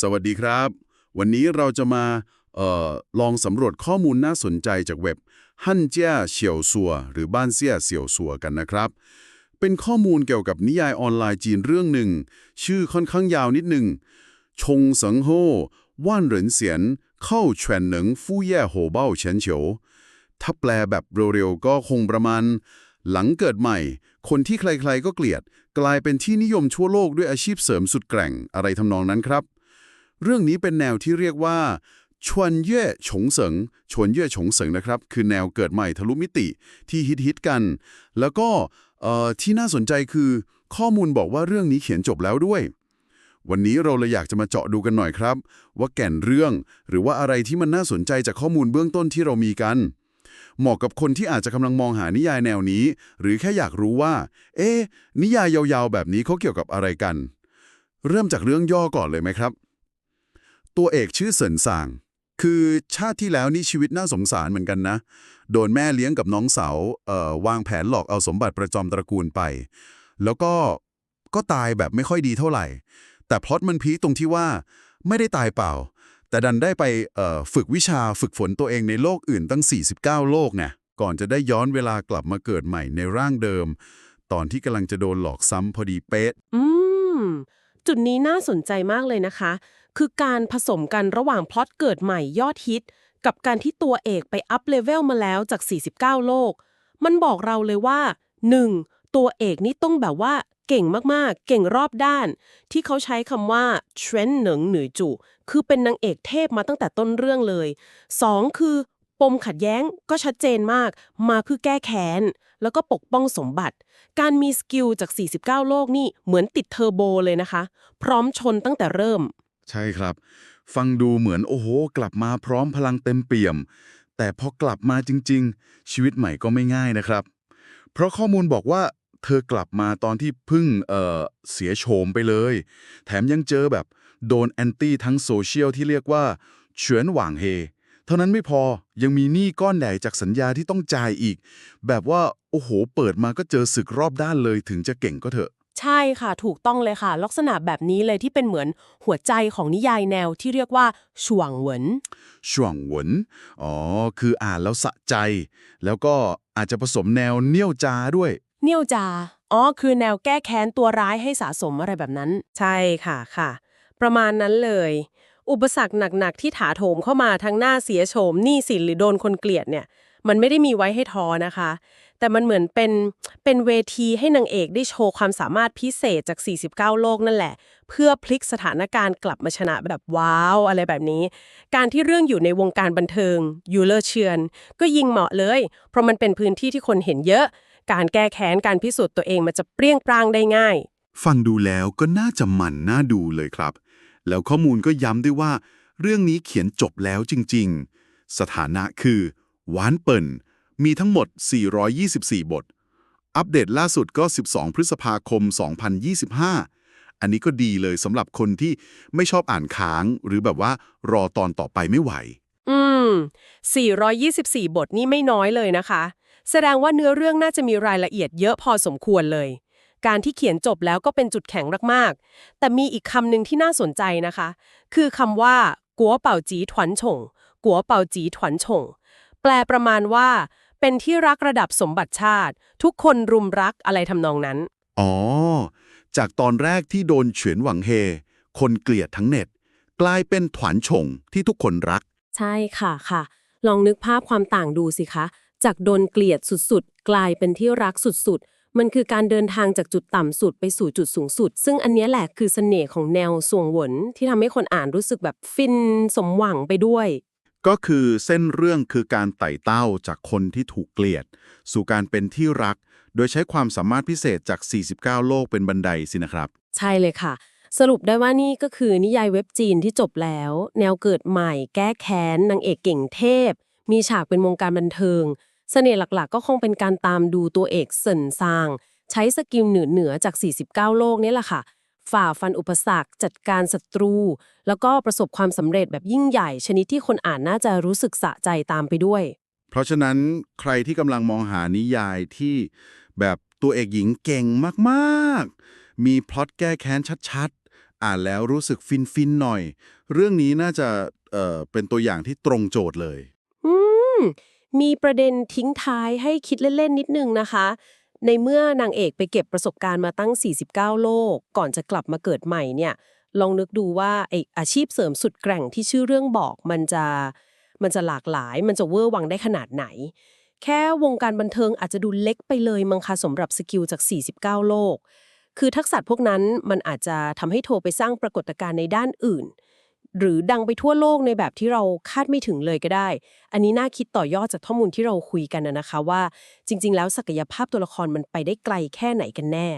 สวัสดีครับ วันนี้เราจะมาออลองสำรวจข้อมูลน่าสนใจจากเว็บฮั่นเจี้ยเฉียวซัว หรือบ้านเซี่ยเสี่ยวซัวกันนะครับ เป็นข้อมูลเกี่ยวกับนิยายออนไลน์จีนเรื่องหนึ่ง ชื่อค่อนข้างยาวนิดหนึ่งชงสิงโฮว่านเหรินเสียน เข้าเฉนหนิงฟู่แย่โหเบ้าเฉินเฉียวถ้าแปลแบบเร็วๆก็คงประมาณ หลังเกิดใหม่ คนที่ใครๆก็เกลียด กลายเป็นที่นิยมทั่วโลกด้วยอาชีพเสริมสุดแกร่งอะไรทำนองนั้นครับ เรื่องนี้เป็นแนวที่เรียกว่าชวนเย่ฉงเสิงชวนเย่ฉงเสิงนะครับ คือแนวเกิดใหม่ทะลุมิติที่ฮิตฮิตๆกัน แล้วก็ที่น่าสนใจคือข้อมูลบอกว่าเรื่องนี้เขียนจบแล้วด้วย วันนี้เราเลยอยากจะมาเจาะดูกันหน่อยครับ ว่าแก่นเรื่อง หรือว่าอะไรที่มันน่าสนใจจากข้อมูลเบื้องต้นที่เรามีกัน เหมาะกับคนที่อาจจะกำลังมองหานิยายแนวนี้ หรือแค่อยากรู้ว่า เอ๊ะนิยายยาวๆ แบบนี้เขาเกี่ยวกับอะไรกัน เริ่มจากเรื่องย่อก่อนเลยไหมครับ ตัวเอกชื่อเสินสาง คือชาติที่แล้วนี่ชีวิตน่าสงสารเหมือนกันนะ โดนแม่เลี้ยงกับน้องสาวเอ่อวางแผนหลอกเอาสมบัติประจอมตระกูลไป แล้วก็ก็ตายแบบไม่ค่อยดีเท่าไหร่ แต่พล็อตมันพีคตรงที่ว่าไม่ได้ตายเปล่า แต่ดันได้ไปเอ่อฝึกวิชาฝึกฝนตัวเองในโลกอื่นตั้ง 49 โลกไงก่อนจะได้ย้อนเวลากลับมาเกิดใหม่ในร่างเดิม ตอนที่กำลังจะโดนหลอกซ้ำพอดีเป๊ะ อืม จุดนี้น่าสนใจมากเลยนะคะ คือการผสมกันระหว่างพล็อตเกิดใหม่ยอดฮิต กับการที่ตัวเอกไปอัพเลเวลมาแล้วจาก 49 โลก มันบอกเราเลยว่า 1. ตัวเอกนี่ต้องแบบว่าเก่งมากๆ เก่งรอบด้าน ที่เขาใช้คำว่าเทรนเหนิงหนือจุคือเป็นนางเอกเทพมาตั้งแต่ต้นเรื่องเลย 2. คือ ปมขัดแย้งก็ชัดเจนมาก มาเพื่อแก้แค้น แล้วก็ปกป้องสมบัติ การมีสกิลจาก 49 โลกนี่เหมือนติดเทอร์โบเลยนะคะ พร้อมชนตั้งแต่เริ่ม ใช่ครับ ฟังดูเหมือนโอ้โห กลับมาพร้อมพลังเต็มเปี่ยม แต่พอกลับมาจริง ๆ ชีวิตใหม่ก็ไม่ง่ายนะครับ เพราะข้อมูลบอกว่าเธอกลับมาตอนที่พิ่งเออเสียโฉมไปเลย แถมยังเจอแบบโดนแอนตี้ทั้งโซเชียลที่เรียกว่าเฉือนหว่างเฮ เท่านั้นไม่พอยังมีหนี้ก้อนใหญ่จากสัญญาที่ต้องจ่ายอีก แบบว่าโอ้โห เปิดมาก็เจอศึกรอบด้านเลยถึงจะเก่งก็เถอะ ใช่ค่ะถูกต้องเลยค่ะ ลักษณะแบบนี้เลยที่เป็นเหมือนหัวใจของนิยายแนวที่เรียกว่าช่วงเหวินช่วงหวนอ๋อคืออ่านแล้วสะใจ แล้วก็อาจจะผสมแนวเนียวจาด้วย เนียวจาอ๋อคือแนวแก้แค้นตัวร้ายให้สะสมอะไรแบบนั้น ใช่ค่ะค่ะ ประมาณนั้นเลย อุปสรรคหนักๆที่ถาโถมเข้ามาทั้งหน้าเสียโฉมหนี้สินหรือโดนคนเกลียดเนี่ย มันไม่ได้มีไว้ให้ท้อนะคะ แต่มันเหมือนเป็นเป็นเวทีให้นางเอกได้โชว์ความสามารถพิเศษจาก 49 โลกนั่นแหละ เพื่อพลิกสถานการณ์กลับมาชนะแบบว้าวอะไรแบบนี้ การที่เรื่องอยู่ในวงการบันเทิงยูเลอร์เชือน ก็ยิงเหมาะเลย เพราะมันเป็นพื้นที่ที่คนเห็นเยอะ การแก้แค้นการพิสูจน์ตัวเองมันจะเปรี้ยงปร้างได้ง่าย ฟังดูแล้วก็น่าจะมันน่าดูเลยครับ แล้วข้อมูลก็ย้ำด้วยว่า เรื่องนี้เขียนจบแล้วจริง ๆ สถานะคือหวานเปิ่น มีทั้งหมด 424 บท อัปเดตล่าสุดก็ 12 พฤษภาคม 2025 อันนี้ก็ดีเลยสำหรับคนที่ไม่ชอบอ่านค้าง หรือแบบว่ารอตอนต่อไปไม่ไหว อืม 424 บทนี่ไม่น้อยเลยนะคะ แสดงว่าเนื้อเรื่องน่าจะมีรายละเอียดเยอะพอสมควรเลย การที่เขียนจบแล้วก็เป็นจุดแข็งมากๆ แต่มีอีกคำหนึ่งที่น่าสนใจนะคะ คือคำว่ากัวเป่าจีถวนฉงกัวเป่าจีถวนฉงแปลประมาณว่า เป็นที่รักระดับสมบัติชาติ ทุกคนรุมรักอะไรทำนองนั้น อ๋อ จากตอนแรกที่โดนเฉือนหวังเฮ คนเกลียดทั้งเน็ต กลายเป็นถวนฉงที่ทุกคนรัก ใช่ค่ะค่ะ ลองนึกภาพความต่างดูสิคะ จากโดนเกลียดสุดๆ กลายเป็นที่รักสุดๆ มันคือการเดินทางจากจุดต่ำสุดไปสู่จุดสูงสุด ซึ่งอันเนี้ยแหละคือเสน่ห์ของแนวสวงหวนที่ทำให้คนอ่านรู้สึกแบบฟินสมหวังไปด้วย ก็คือเส้นเรื่องคือการไต่เต้าจากคนที่ถูกเกลียด สู่การเป็นที่รัก โดยใช้ความสามารถพิเศษจาก 49 โลกเป็นบันไดสินะครับ ใช่เลยค่ะ สรุปได้ว่านี่ก็คือนิยายเว็บจีนที่จบแล้ว แนวเกิดใหม่ แก้แค้นนางเอกเก่งเทพ มีฉากเป็นวงการบันเทิง เสน่ห์หลักๆ ก็คงเป็นการตามดูตัวเอกเซินซาง ใช้สกิลเหนือเหนือๆจาก 49 โลกนี่แหละค่ะ ฝ่าฟันอุปสรรค จัดการศัตรู แล้วก็ประสบความสำเร็จแบบยิ่งใหญ่ ชนิดที่คนอ่านน่าจะรู้สึกสะใจตามไปด้วย เพราะฉะนั้นใครที่กำลังมองหานิยายที่แบบตัวเอกหญิงเก่งมากๆ มีพล็อตแก้แค้นชัดอ่านแล้วรู้สึกฟินฟินๆหน่อย เรื่องนี้น่าจะเอ่อเป็นตัวอย่างที่ตรงโจทย์เลย อืม มีประเด็นทิ้งท้ายให้คิดเล่น ๆ นิดนึงนะคะ ในเมื่อนางเอกไปเก็บประสบการณ์มาตั้ง 49 โลก ก่อนจะกลับมาเกิดใหม่เนี่ย ลองนึกดูว่าไออาชีพเสริมสุดแกร่งที่ชื่อเรื่องบอกมันจะมันจะหลากหลาย มันจะเวอร์วังได้ขนาดไหน แค่วงการบันเทิงอาจจะดูเล็กไปเลยมังคะสำหรับสกิลจาก 49 โลก คือทักษะพวกนั้นมันอาจจะทำให้โทรไปสร้างปรากฏการณ์ในด้านอื่น หรือดังไปทั่วโลกในแบบที่เราคาดไม่ถึงเลยก็ได้ อันนี้น่าคิดต่อยอดจากข้อมูลที่เราคุยกันนะนะคะว่า จริง ๆ แล้วศักยภาพตัวละครมันไปได้ไกลแค่ไหนกันแน่